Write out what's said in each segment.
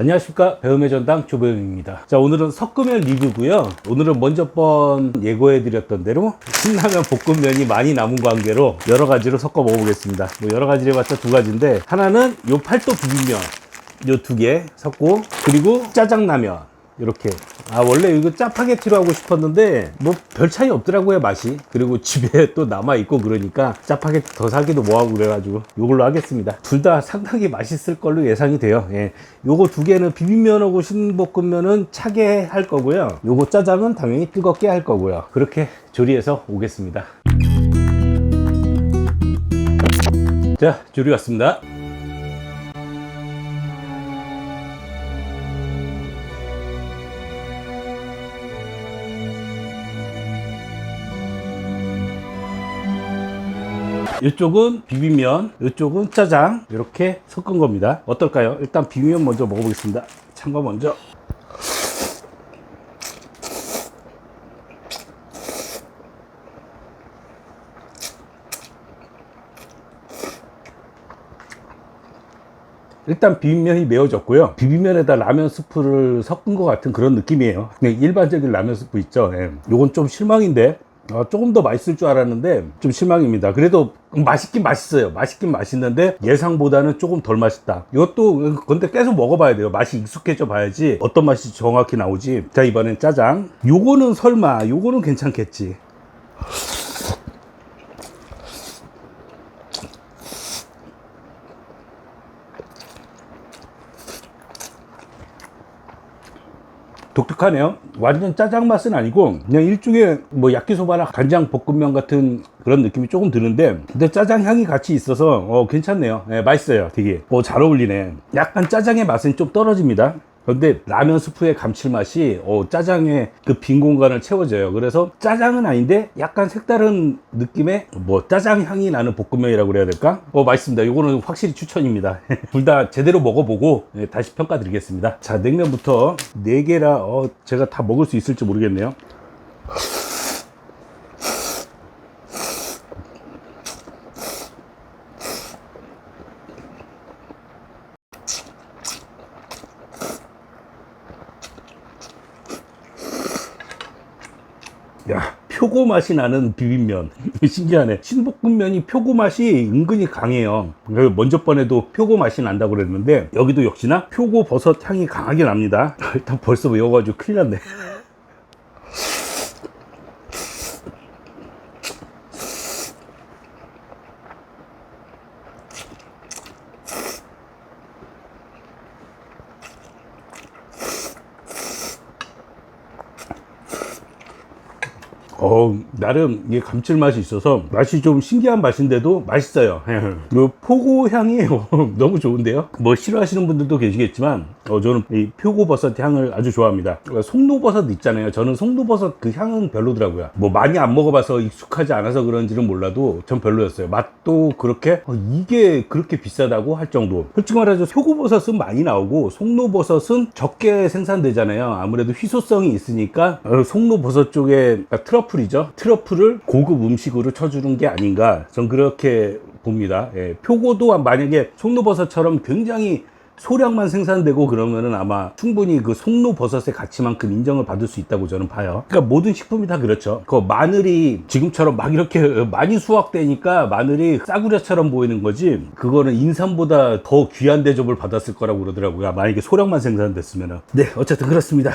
안녕하십니까. 배움의 전당 조배영입니다. 자 오늘은 섞으면 리뷰고요. 오늘은 먼저 번 예고해 드렸던 대로 신라면 볶음면이 많이 남은 관계로 여러 가지로 섞어 먹어보겠습니다. 뭐 여러 가지를 해봤자 두 가지인데 하나는 요 팔도 비빔면 요 두 개 섞고 그리고 짜장라면 이렇게. 아 원래 이거 짜파게티로 하고 싶었는데 뭐 별 차이 없더라고요 맛이. 그리고 집에 또 남아 있고 그러니까 짜파게티 더 사기도 뭐하고 그래가지고 요걸로 하겠습니다. 둘 다 상당히 맛있을 걸로 예상이 돼요. 예. 요거 두 개는 비빔면하고 신볶음면은 차게 할 거고요. 요거 짜장은 당연히 뜨겁게 할 거고요. 그렇게 조리해서 오겠습니다. 자 조리 왔습니다 이쪽은 비빔면, 이쪽은 짜장 이렇게 섞은 겁니다. 어떨까요? 일단 비빔면 먼저 먹어보겠습니다. 찬 거 먼저. 일단 비빔면이 매워졌고요. 비빔면에다 라면 스프를 섞은 것 같은 그런 느낌이에요. 그냥 일반적인 라면 스프 있죠. 예. 요건 좀 실망인데 어, 조금 더 맛있을 줄 알았는데 좀 실망입니다. 그래도 맛있긴 맛있어요. 맛있긴 맛있는데 예상보다는 조금 덜 맛있다. 이것도 근데 계속 먹어봐야 돼요. 맛이 익숙해져 봐야지 어떤 맛이 정확히 나오지. 자 이번엔 짜장. 요거는 설마 요거는 괜찮겠지. 독특하네요. 완전 짜장 맛은 아니고 그냥 일종의 뭐 야끼소바나 간장 볶음면 같은 그런 느낌이 조금 드는데 근데 짜장 향이 같이 있어서 어, 괜찮네요. 네, 맛있어요. 되게 어, 잘 어울리네. 약간 짜장의 맛은 좀 떨어집니다. 그런데 라면 스프의 감칠맛이 어, 짜장의 그 빈 공간을 채워줘요. 그래서 짜장은 아닌데 약간 색다른 느낌의 뭐 짜장 향이 나는 볶음면이라고 그래야 될까? 어 맛있습니다. 이거는 확실히 추천입니다. 둘 다 제대로 먹어보고 예, 다시 평가드리겠습니다. 자 냉면부터 4개라 어, 제가 다 먹을 수 있을지 모르겠네요. 야 표고 맛이 나는 비빔면. 신기하네. 신볶음면이 표고 맛이 은근히 강해요. 그 먼저 번에도 표고 맛이 난다고 그랬는데 여기도 역시나 표고 버섯 향이 강하게 납니다. 일단 벌써 매워가지고 큰일 났네 어 나름 이게 감칠맛이 있어서 맛이 좀 신기한 맛인데도 맛있어요. 그 포고 향이 너무 좋은데요. 뭐 싫어하시는 분들도 계시겠지만 어, 저는 이 표고버섯 향을 아주 좋아합니다. 송로버섯 있잖아요. 저는 송로버섯 그 향은 별로더라고요. 뭐 많이 안 먹어봐서 익숙하지 않아서 그런지는 몰라도 전 별로였어요. 맛도 그렇게 어, 이게 그렇게 비싸다고 할 정도. 솔직히 말해서 표고버섯은 많이 나오고 송로버섯은 적게 생산되잖아요. 아무래도 희소성이 있으니까 어, 송로버섯 쪽에 트러플이죠. 트러플을 고급 음식으로 쳐주는 게 아닌가. 전 그렇게 봅니다. 예, 표고도 만약에 송로버섯처럼 굉장히 소량만 생산되고 그러면은 아마 충분히 그 송로버섯의 가치만큼 인정을 받을 수 있다고 저는 봐요. 그러니까 모든 식품이 다 그렇죠. 그 마늘이 지금처럼 막 이렇게 많이 수확되니까 마늘이 싸구려처럼 보이는 거지. 그거는 인삼보다 더 귀한 대접을 받았을 거라고 그러더라고요. 만약에 소량만 생산됐으면은. 네, 어쨌든 그렇습니다.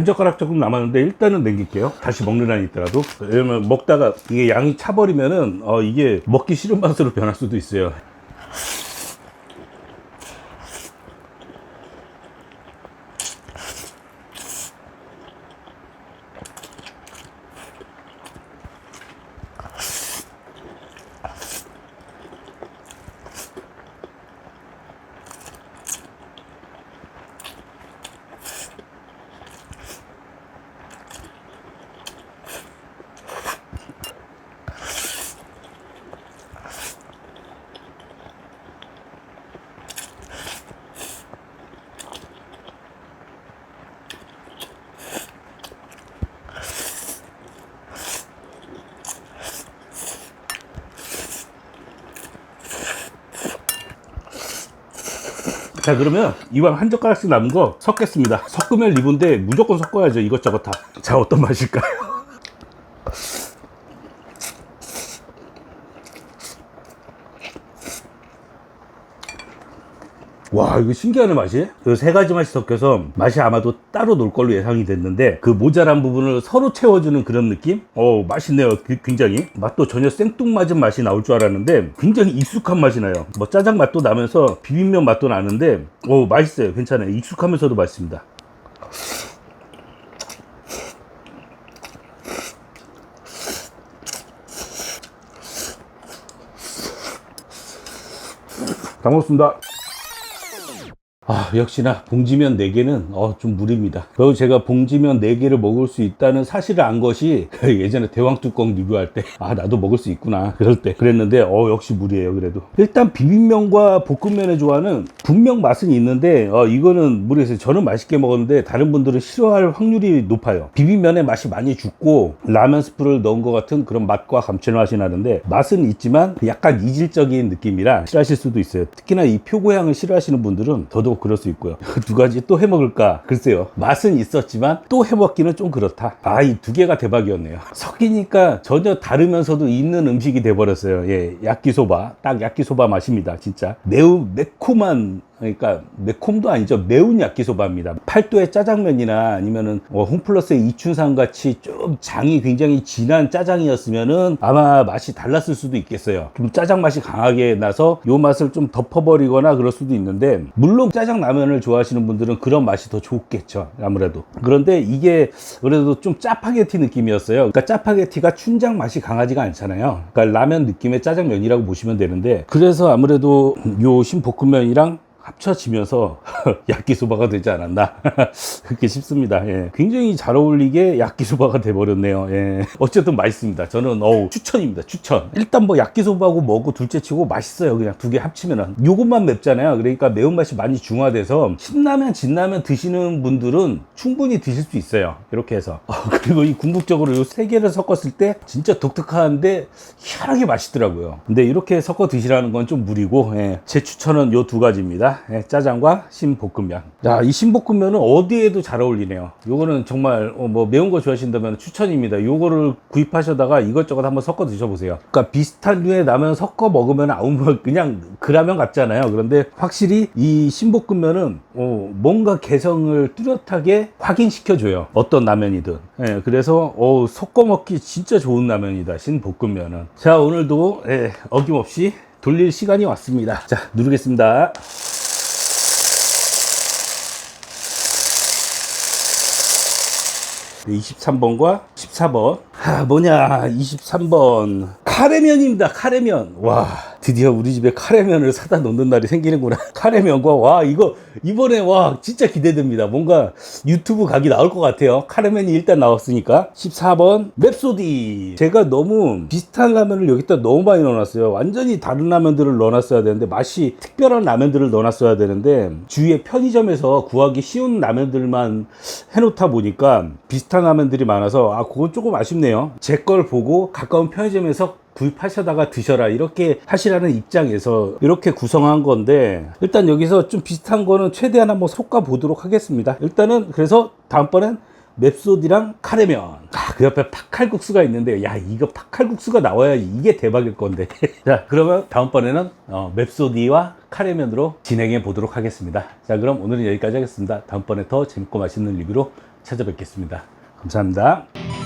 한 젓가락 조금 남았는데 일단은 남길게요. 다시 먹는 한이 있더라도. 왜냐면 먹다가 이게 양이 차버리면은 어, 이게 먹기 싫은 맛으로 변할 수도 있어요. 자 그러면 이왕 한 젓가락씩 남은 거 섞겠습니다 섞으면 리본데 무조건 섞어야죠 이것저것 다자 어떤 맛일까요? 와 이거 신기하네 맛이. 그 세 가지 맛이 섞여서 맛이 아마도 따로 놀 걸로 예상이 됐는데 그 모자란 부분을 서로 채워주는 그런 느낌? 어 맛있네요 그- 굉장히. 맛도 전혀 생뚱맞은 맛이 나올 줄 알았는데 굉장히 익숙한 맛이 나요. 뭐 짜장 맛도 나면서 비빔면 맛도 나는데 어 맛있어요 괜찮아요. 익숙하면서도 맛있습니다. 다 먹었습니다. 아, 아, 역시나 봉지면 4개는 어, 좀 무리입니다. 그리고 제가 봉지면 4개를 먹을 수 있다는 사실을 안 것이 예전에 대왕뚜껑 리뷰할 때 아, 나도 먹을 수 있구나. 그럴 때 그랬는데 어, 역시 무리예요. 그래도. 일단 비빔면과 볶음면의 조화는 분명 맛은 있는데 어, 이거는 모르겠어요. 저는 맛있게 먹었는데 다른 분들은 싫어할 확률이 높아요. 비빔면의 맛이 많이 죽고 라면 스프를 넣은 것 같은 그런 맛과 감칠맛이 나는데 맛은 있지만 약간 이질적인 느낌이라 싫어하실 수도 있어요. 특히나 이 표고향을 싫어하시는 분들은 더더욱 그럴 수 있고요. 두 가지 또 해먹을까? 글쎄요. 맛은 있었지만 또 해먹기는 좀 그렇다. 아, 이 두 개가 대박이었네요. 섞이니까 전혀 다르면서도 있는 음식이 돼버렸어요. 예, 야끼소바. 딱 야끼소바 맛입니다. 진짜. 매우 매콤한 그러니까 매콤도 아니죠. 매운 야끼소바입니다. 팔도의 짜장면이나 아니면은 뭐 홈플러스의 이춘상 같이 좀 장이 굉장히 진한 짜장이었으면은 아마 맛이 달랐을 수도 있겠어요. 좀 짜장 맛이 강하게 나서 요 맛을 좀 덮어버리거나 그럴 수도 있는데 물론 짜장 라면을 좋아하시는 분들은 그런 맛이 더 좋겠죠. 아무래도. 그런데 이게 그래도 좀 짜파게티 느낌이었어요. 그러니까 짜파게티가 춘장 맛이 강하지가 않잖아요. 그러니까 라면 느낌의 짜장면이라고 보시면 되는데 그래서 아무래도 요 신볶음면이랑 합쳐지면서 야끼소바가 되지 않았나 그렇게 싶습니다. 예. 굉장히 잘 어울리게 야끼소바가 돼버렸네요. 예. 어쨌든 맛있습니다. 저는 어우 추천입니다. 추천. 일단 뭐 야끼소바하고 뭐고 둘째 치고 맛있어요. 그냥 두 개 합치면은 요것만 맵잖아요. 그러니까 매운맛이 많이 중화돼서 신라면 진라면 드시는 분들은 충분히 드실 수 있어요. 이렇게 해서 어, 그리고 이 궁극적으로 요 세 개를 섞었을 때 진짜 독특한데 희한하게 맛있더라고요. 근데 이렇게 섞어 드시라는 건 좀 무리고 예. 제 추천은 요 두 가지입니다. 예, 짜장과 신볶음면. 자, 이 신볶음면은 어디에도 잘 어울리네요. 요거는 정말 어, 뭐 매운 거 좋아하신다면 추천입니다. 요거를 구입하셔다가 이것저것 한번 섞어 드셔보세요. 그러니까 비슷한 류의 라면 섞어 먹으면 아무 뭐 그냥 그 라면 같잖아요. 그런데 확실히 이 신볶음면은 어, 뭔가 개성을 뚜렷하게 확인시켜줘요. 어떤 라면이든. 예, 그래서 어, 섞어 먹기 진짜 좋은 라면이다. 신볶음면은. 자, 오늘도 예, 어김없이 돌릴 시간이 왔습니다. 자, 누르겠습니다. 23번과 14번. 아, 뭐냐, 23번. 카레면입니다, 카레면. 와, 드디어 우리 집에 카레면을 사다 놓는 날이 생기는구나. 카레면과, 와, 이거, 이번에, 와, 진짜 기대됩니다. 뭔가 유튜브 각이 나올 것 같아요. 카레면이 일단 나왔으니까. 14번, 맵소디. 제가 너무 비슷한 라면을 여기다 너무 많이 넣어놨어요. 완전히 다른 라면들을 넣어놨어야 되는데, 맛이 특별한 라면들을 넣어놨어야 되는데, 주위에 편의점에서 구하기 쉬운 라면들만 해놓다 보니까 비슷한 라면들이 많아서, 아, 그건 조금 아쉽네요. 제 걸 보고 가까운 편의점에서 구입하셔다가 드셔라 이렇게 하시라는 입장에서 이렇게 구성한 건데 일단 여기서 좀 비슷한 거는 최대한 한번 섞어 보도록 하겠습니다. 일단은 그래서 다음번엔 맵소디랑 카레면. 아, 그 옆에 팥칼국수가 있는데 야 이거 팥칼국수가 나와야 이게 대박일 건데. 자 그러면 다음번에는 어, 맵소디와 카레면으로 진행해 보도록 하겠습니다. 자 그럼 오늘은 여기까지 하겠습니다. 다음번에 더 재밌고 맛있는 리뷰로 찾아뵙겠습니다. 감사합니다